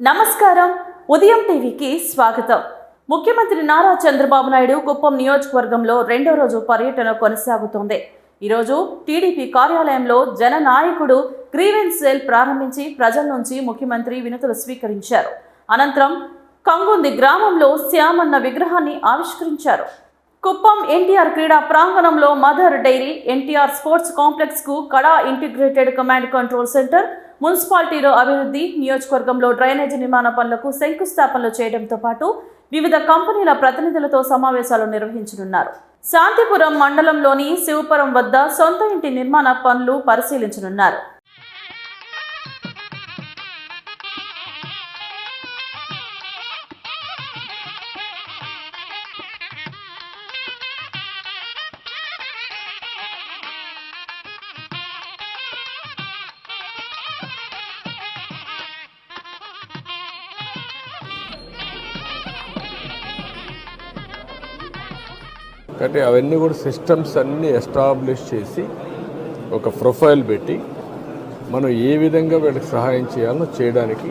నమస్కారం. ఉదయం టీవీకి స్వాగతం. ముఖ్యమంత్రి నారా చంద్రబాబు నాయుడు కుప్పం నియోజకవర్గంలో రెండో రోజు పర్యటన కొనసాగుతోంది. ఈరోజు టీడీపీ కార్యాలయంలో జననాయకుడు గ్రీవెన్స్ సెల్ ప్రారంభించి ప్రజల నుంచి ముఖ్యమంత్రి వినతులు స్వీకరించారు. అనంతరం కంగుంది గ్రామంలో శ్యామన్న విగ్రహాన్ని ఆవిష్కరించారు. కుప్పం ఎన్టీఆర్ క్రీడా ప్రాంగణంలో మదర్ డైరీ ఎన్టీఆర్ స్పోర్ట్స్ కాంప్లెక్స్కు కడా ఇంటిగ్రేటెడ్ కమాండ్ కంట్రోల్ సెంటర్ మున్సిపాలిటీలో అభివృద్ధి నియోజకవర్గంలో డ్రైనేజీ నిర్మాణ పనులకు శంకుస్థాపనలు చేయడంతో పాటు వివిధ కంపెనీల ప్రతినిధులతో సమావేశాలు నిర్వహించనున్నారు. శాంతిపురం మండలంలోని శివపురం వద్ద సొంత ఇంటి నిర్మాణ పనులు పరిశీలించనున్నారు. కానీ అవన్నీ కూడా సిస్టమ్స్ అన్నీ ఎస్టాబ్లిష్ చేసి ఒక ప్రొఫైల్ పెట్టి మనం ఏ విధంగా వీళ్ళకి సహాయం చేయాలో చేయడానికి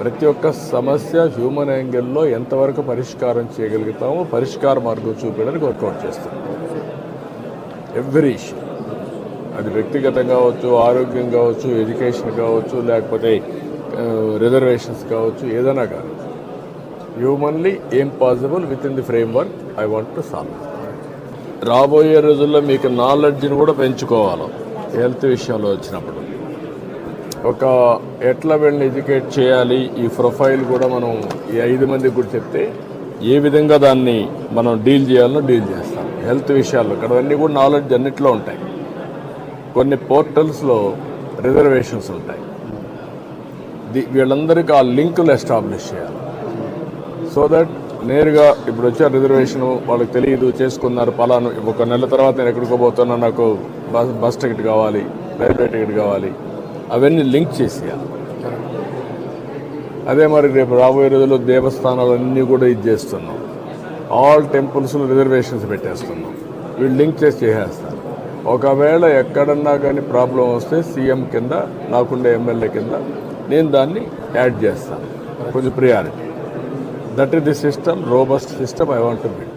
ప్రతి ఒక్క సమస్య హ్యూమన్ యాంగిల్లో ఎంతవరకు పరిష్కారం చేయగలుగుతామో పరిష్కార మార్గం చూపించడానికి వర్కౌట్ చేస్తాం ఎవ్రీ ఇష్యూ అది వ్యక్తిగతం కావచ్చు ఆరోగ్యం కావచ్చు ఎడ్యుకేషన్ కావచ్చు లేకపోతే రిజర్వేషన్స్ కావచ్చు ఏదైనా కానీ హ్యూమన్లీ ఏం possible within the framework I want to solve రాబోయే రోజుల్లో మీకు నాలెడ్జ్ని కూడా పెంచుకోవాలి. హెల్త్ విషయంలో వచ్చినప్పుడు. ఒక ఎట్లా వెళ్ళి ఎడ్యుకేట్ చేయాలి? ఈ ప్రొఫైల్ కూడా మనం ఈ ఐదు మందికి కూడా చెప్తే ఏ విధంగా దాన్ని మనం డీల్ చేయాలో డీల్ చేస్తాం. హెల్త్ విషయాల్లో. ఇక్కడ అన్నీ కూడా నాలెడ్జ్ అన్నిట్లో ఉంటాయి. కొన్ని పోర్టల్స్లో రిజర్వేషన్స్ ఉంటాయి. వీళ్ళందరికీ ఆ లింకులు ఎస్టాబ్లిష్ చేయాలి. సో దట్ నేరుగా ఇప్పుడు వచ్చే రిజర్వేషన్ వాళ్ళకి తెలియదు చేసుకున్నారు పలాను ఒక నెల తర్వాత నేను ఎక్కడికో పోతున్నా నాకు బస్ బస్ టికెట్ కావాలి రైల్వే టికెట్ కావాలి అవన్నీ లింక్ చేసేయాలి అదే మరి రేపు రాబోయే రోజుల్లో దేవస్థానాలన్నీ కూడా ఇది చేస్తున్నాం. ఆల్ టెంపుల్స్లో రిజర్వేషన్స్ పెట్టేస్తున్నాం. వీళ్ళు లింక్ చేసి చేసేస్తారు. ఒకవేళ ఎక్కడన్నా కానీ ప్రాబ్లం వస్తే సీఎం కింద నాకుండే ఎమ్మెల్యే కింద నేను దాన్ని యాడ్ చేస్తాను. కొంచెం priority That is the system, robust system I want to build.